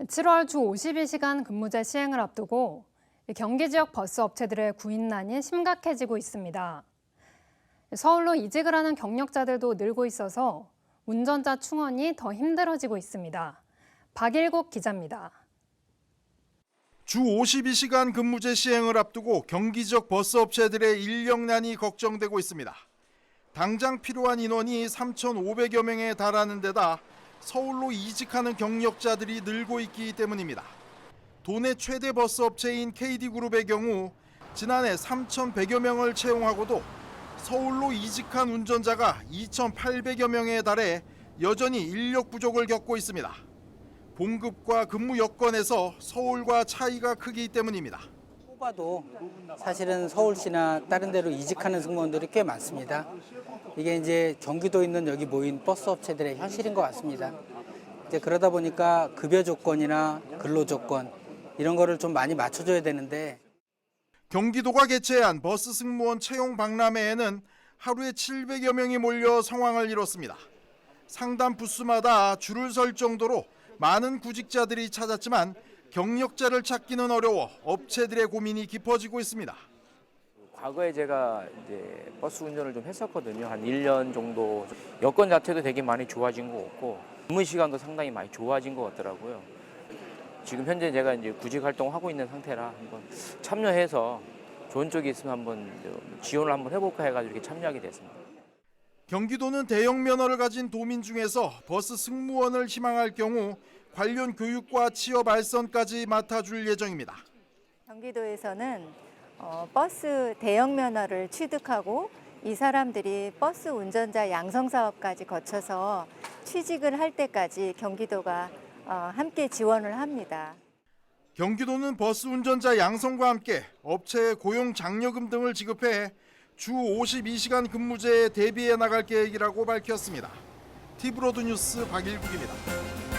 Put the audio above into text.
7월 주 52시간 근무제 시행을 앞두고 경기 지역 버스 업체들의 구인난이 심각해지고 있습니다. 서울로 이직을 하는 경력자들도 늘고 있어서 운전자 충원이 더 힘들어지고 있습니다. 박일국 기자입니다. 주 52시간 근무제 시행을 앞두고 경기 지역 버스 업체들의 인력난이 걱정되고 있습니다. 당장 필요한 인원이 3,500여 명에 달하는 데다 서울로 이직하는 경력자들이 늘고 있기 때문입니다. 도내 최대 버스 업체인 KD그룹의 경우 지난해 3,100여 명을 채용하고도 서울로 이직한 운전자가 2,800여 명에 달해 여전히 인력 부족을 겪고 있습니다. 봉급과 근무 여건에서 서울과 차이가 크기 때문입니다. 뽑아도 사실은 서울시나 다른 데로 이직하는 승무원들이 꽤 많습니다. 이게 이제 경기도에 있는 여기 모인 버스 업체들의 현실인 것 같습니다. 이제 그러다 보니까 급여 조건이나 근로 조건 이런 거를 좀 많이 맞춰줘야 되는데 경기도가 개최한 버스 승무원 채용 박람회에는 하루에 700여 명이 몰려 상황을 이뤘습니다. 상담 부스마다 줄을 설 정도로 많은 구직자들이 찾았지만 경력자를 찾기는 어려워 업체들의 고민이 깊어지고 있습니다. 과거에 제가 이제 버스 운전을 좀 했었거든요. 한 1년 정도. 여건 자체도 되게 많이 좋아진 것 같고, 근무 시간도 상당히 많이 좋아진 것 같더라고요. 지금 현재 제가 이제 구직 활동하고 있는 상태라 한번 참여해서 좋은 쪽이 있으면 한번 지원을 한번 해볼까 해가지고 이렇게 참여하게 됐습니다. 경기도는 대형 면허를 가진 도민 중에서 버스 승무원을 희망할 경우 관련 교육과 취업 알선까지 맡아줄 예정입니다. 경기도에서는 어, 버스 대형 면허를 취득하고 이 사람들이 버스 운전자 양성 사업까지 거쳐서 취직을 할 때까지 경기도가 어, 함께 지원을 합니다. 경기도는 버스 운전자 양성과 함께 업체에 고용 장려금 등을 지급해 주 52시간 근무제에 대비해 나갈 계획이라고 밝혔습니다. 티브로드 뉴스 박일국입니다.